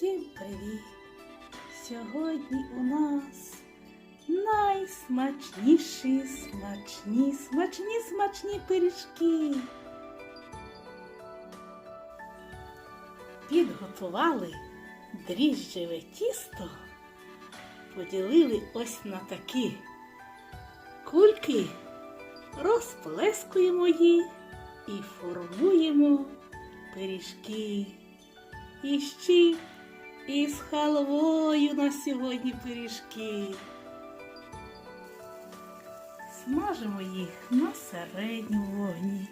Всім привіт! Сьогодні у нас найсмачніші, смачні, смачні, смачні пиріжки. Підготували дріжджеве тісто, поділили ось на такі кульки, розплескуємо її і формуємо пиріжки. І ще із халвою на сьогодні пиріжки. Смажимо їх на середньому вогні.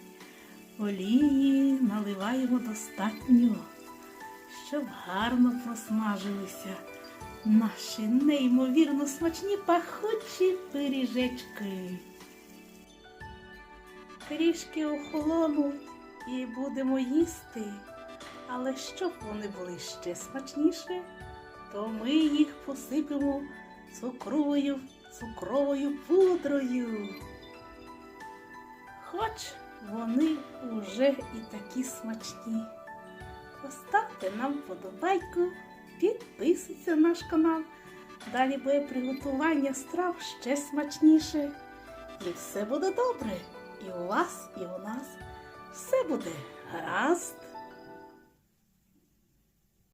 Олії наливаємо достатньо, щоб гарно просмажилися наші неймовірно смачні пахучі пиріжечки. Трішки охолонуть і будемо їсти. Але щоб вони були ще смачніші, то ми їх посипемо цукровою, цукровою пудрою. Хоч вони уже і такі смачні. Поставте нам вподобайку, підписуйтесь на наш канал. Далі буде приготування страв ще смачніше. І все буде добре. І у вас, і у нас все буде гаразд.